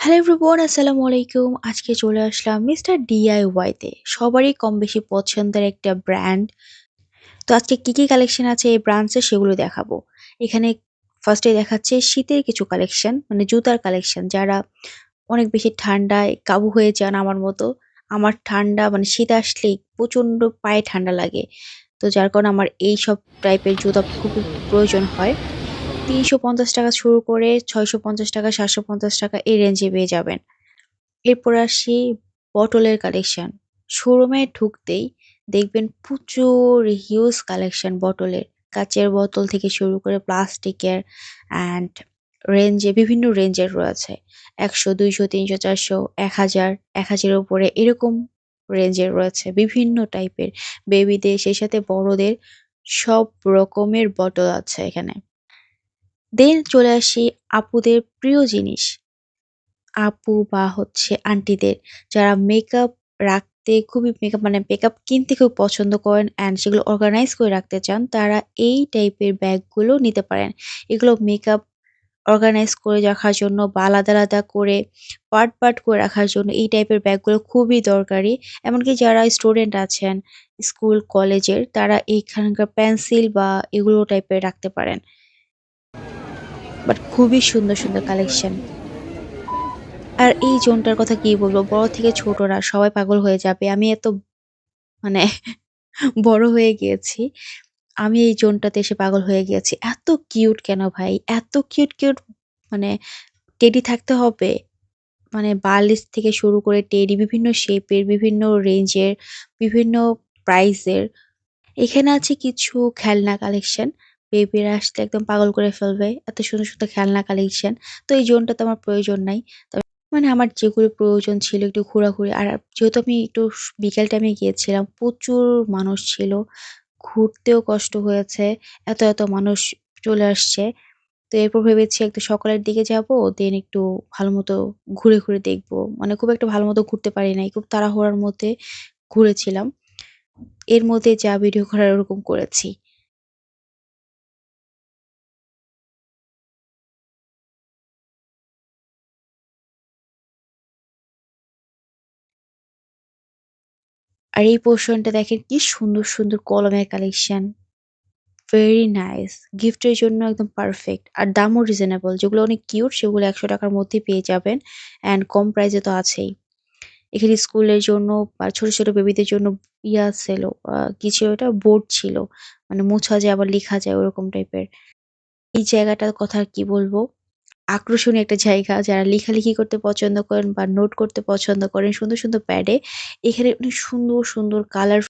Hello everyone আসসালামু আলাইকুম। আজকে চলে আসলাম মিস্টার ডিআইওয়াই তে। সবারই কম বেশি পছন্দের একটা ব্র্যান্ড তো আজকে কি কি কালেকশন আছে এই ব্রাঞ্চে সেগুলো দেখাবো। এখানে ফার্স্টে দেখাচ্ছে শীতের কিছু কালেকশন মানে জুতার কালেকশন যারা অনেক বেশি ঠান্ডায় কাবু হয়ে যান আমার মতো। আমার ঠান্ডা মানে শীত আসলেই প্রচণ্ড পায়ে ঠান্ডা লাগে। তো যার কারণে আমার এই সব টাইপের জুতা খুবই প্রয়োজন হয়। তিনশো পঞ্চাশ টাকা শুরু করে ছয়শো পঞ্চাশ টাকা, সাতশো পঞ্চাশ টাকা এই রেঞ্জে পেয়ে যাবেন। এরপর আসি বটলের কালেকশন শোরুমে ঢুকতেই দেখবেন প্রচুর হিউজ কালেকশন বটলের কাচের বোতল থেকে শুরু করে প্লাস্টিকের অ্যান্ড রেঞ্জে বিভিন্ন রেঞ্জের রয়েছে। একশো, দুইশো, তিনশো, চারশো, এক হাজার, এক হাজারের উপরে এরকম রেঞ্জের রয়েছে। বিভিন্ন টাইপের বেবিদের সেই সাথে বড়দের সব রকমের বটল আছে এখানে। দেন চলে আসি আপুদের প্রিয় জিনিস। আপু বা হচ্ছে আন্টিদের যারা মেকআপ রাখতে খুবই মেকআপ মানে মেকআপ কিনতে খুব পছন্দ করেন অ্যান্ড সেগুলো অর্গানাইজ করে রাখতে চান, তারা এই টাইপের ব্যাগগুলো নিতে পারেন। এগুলো মেকআপ অর্গানাইজ করে রাখার জন্য বা আলাদা আলাদা করে পার্ট পার্ট করে রাখার জন্য এই টাইপের ব্যাগগুলো খুবই দরকারি। এমনকি যারা স্টুডেন্ট আছেন স্কুল কলেজের তারা এইখানকার পেন্সিল বা এগুলো টাইপের রাখতে পারেন। বাট খুবই সুন্দর সুন্দর কালেকশন আর এই জোনটার কথা কি বলব? বড় থেকে ছোটরা, সবাই পাগল হয়ে যাবে। আমি এত মানে বড় হয়ে গিয়েছি। আমি এই জোনটাতে এসে পাগল হয়ে গিয়েছি। এত কিউট কেন ভাই? এত কিউট কিউট মানে টেডি থাকতে হবে। মানে বালিশ থেকে শুরু করে টেডি বিভিন্ন শেপের বিভিন্ন রেঞ্জের বিভিন্ন প্রাইসের এখানে আছে কিছু খেলনা কালেকশন বেবিরা আসলে একদম পাগল করে ফেলবে। এত সুন্দর সুন্দর খেলনা কালেকশন তো এই জোনটাতে আমার প্রয়োজন নাই। মানে আমার যেগুলো প্রয়োজন ছিল একটু ঘোরাঘুরি। আর যেহেতু আমি একটু বিকেল টাইমে গিয়েছিলাম, প্রচুর মানুষ ছিল। ঘুরতেও কষ্ট হয়েছে। এত এত মানুষ চলে আসছে। তো এরপর ভেবেছি একটু সকালের দিকে যাব দেন একটু ভালো মতো ঘুরে ঘুরে দেখব। মানে খুব একটা ভালো মতো ঘুরতে পারি নাই। খুব তাড়াহুড়ার মধ্যে ঘুরেছিলাম। এর মধ্যে যা ভিডিও করার ওরকম করেছি। আর এই পোর্শনটা দেখেন কি সুন্দর সুন্দর কলমের কালেকশন ভেরি নাইস গিফটের জন্য একদম পারফেক্ট আর দামও রিজনেবল যেগুলো অনেক কিউট সেগুলো একশো টাকার মধ্যে পেয়ে যাবেন অ্যান্ড কম প্রাইসে তো আছেই। এখানে স্কুলের জন্য বা ছোট ছোট বেবিদের জন্য ইয়া ছিল কি ছিল ওটা বোর্ড ছিল। মানে মোছা যায়, আবার লেখা যায় ওরকম টাইপের এই জায়গাটার কথা কি বলব? আকর্ষণীয় একটা জায়গা। যারা লেখালেখি করতে পছন্দ করেন বা নোট করতে পছন্দ করেন, সুন্দর সুন্দর প্যাড এ এখানে অনেক সুন্দর সুন্দর কালার